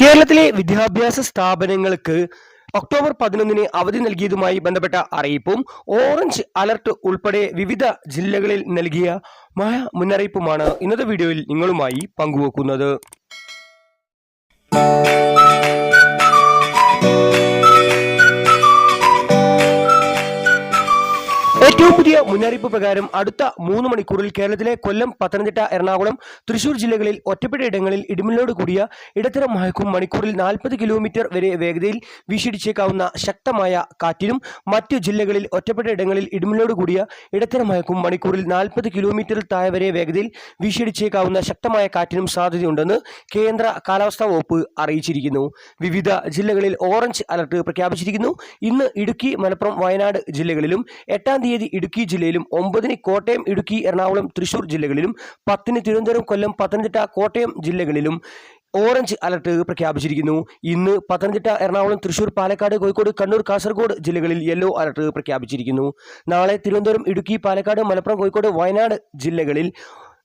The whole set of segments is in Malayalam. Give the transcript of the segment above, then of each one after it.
കേരളത്തിലെ വിദ്യാഭ്യാസ സ്ഥാപനങ്ങൾക്ക് ഒക്ടോബർ പതിനൊന്നിന് അവധി നൽകിയതുമായി ബന്ധപ്പെട്ട അറിയിപ്പും ഓറഞ്ച് അലർട്ട് ഉൾപ്പെടെ വിവിധ ജില്ലകളിൽ നൽകിയ മഴ മുന്നറിയിപ്പുമാണ് ഇന്നത്തെ വീഡിയോയിൽ നിങ്ങളുമായി പങ്കുവെക്കുന്നത്. ഏറ്റവും പുതിയ മുന്നറിയിപ്പ് പ്രകാരം അടുത്ത മൂന്ന് മണിക്കൂറിൽ കേരളത്തിലെ കൊല്ലം പത്തനംതിട്ട എറണാകുളം തൃശൂർ ജില്ലകളിൽ ഒറ്റപ്പെട്ട ഇടങ്ങളിൽ ഇടിമിന്നലോട് കൂടിയ ഇടത്തരം മഴക്കും മണിക്കൂറിൽ നാൽപ്പത് കിലോമീറ്റർ വരെ വേഗതയിൽ വീശിടിച്ചേക്കാവുന്ന ശക്തമായ കാറ്റിനും മറ്റു ജില്ലകളിൽ ഒറ്റപ്പെട്ട ഇടങ്ങളിൽ ഇടിമിന്നലോട് കൂടിയ ഇടത്തരം മഴക്കും മണിക്കൂറിൽ നാൽപ്പത് കിലോമീറ്ററിൽ താഴെ വരെ വേഗതയിൽ വീശിടിച്ചേക്കാവുന്ന ശക്തമായ കാറ്റിനും സാധ്യതയുണ്ടെന്ന് കേന്ദ്ര കാലാവസ്ഥാ വകുപ്പ് അറിയിച്ചിരിക്കുന്നു. വിവിധ ജില്ലകളിൽ ഓറഞ്ച് അലർട്ട് പ്രഖ്യാപിച്ചിരിക്കുന്നു. ഇന്ന് ഇടുക്കി മലപ്പുറം വയനാട് ജില്ലകളിലും എട്ടാം തീയതി ഇടുക്കി ജില്ലയിലും ഒമ്പതിന് കോട്ടയം ഇടുക്കി എറണാകുളം തൃശൂർ ജില്ലകളിലും പത്തിന് തിരുവനന്തപുരം കൊല്ലം പത്തനംതിട്ട കോട്ടയം ജില്ലകളിലും ഓറഞ്ച് അലർട്ട് പ്രഖ്യാപിച്ചിരിക്കുന്നു. ഇന്ന് പത്തനംതിട്ട എറണാകുളം തൃശൂർ പാലക്കാട് കോഴിക്കോട് കണ്ണൂർ കാസർഗോഡ് ജില്ലകളിൽ യെല്ലോ അലർട്ട് പ്രഖ്യാപിച്ചിരിക്കുന്നു. നാളെ തിരുവനന്തപുരം ഇടുക്കി പാലക്കാട് മലപ്പുറം കോഴിക്കോട് വയനാട് ജില്ലകളിൽ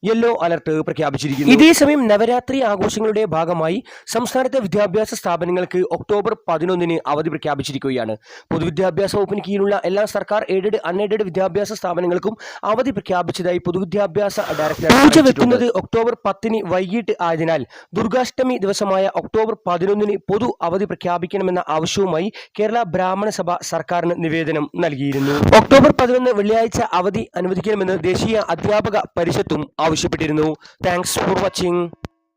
യെല്ലോ അലർട്ട് പ്രഖ്യാപിച്ചിരിക്കുന്നു. ഇതേസമയം നവരാത്രി ആഘോഷങ്ങളുടെ ഭാഗമായി സംസ്ഥാനത്തെ വിദ്യാഭ്യാസ സ്ഥാപനങ്ങൾക്ക് ഒക്ടോബർ പതിനൊന്നിന് അവധി പ്രഖ്യാപിച്ചിരിക്കുകയാണ്. പൊതുവിദ്യാഭ്യാസ വകുപ്പിന് കീഴിലുള്ള എല്ലാ സർക്കാർ എയ്ഡഡ് അൺഎയ്ഡഡ് വിദ്യാഭ്യാസ സ്ഥാപനങ്ങൾക്കും അവധി പ്രഖ്യാപിച്ചതായി പൊതുവിദ്യാഭ്യാസ ഡയറക്ടർ പൂജ വെക്കുന്നത് ഒക്ടോബർ പത്തിന് വൈകിട്ട് ആയതിനാൽ ദുർഗാഷ്ടമി ദിവസമായ ഒക്ടോബർ പതിനൊന്നിന് പൊതു അവധി പ്രഖ്യാപിക്കണമെന്ന ആവശ്യവുമായി കേരള ബ്രാഹ്മണ സഭ സർക്കാരിന് നിവേദനം നൽകിയിരുന്നു. ഒക്ടോബർ പതിനൊന്ന് വെള്ളിയാഴ്ച അവധി അനുവദിക്കണമെന്ന് ദേശീയ അധ്യാപക പരിഷത്തും ആവശ്യപ്പെട്ടിരുന്നു. Thanks for watching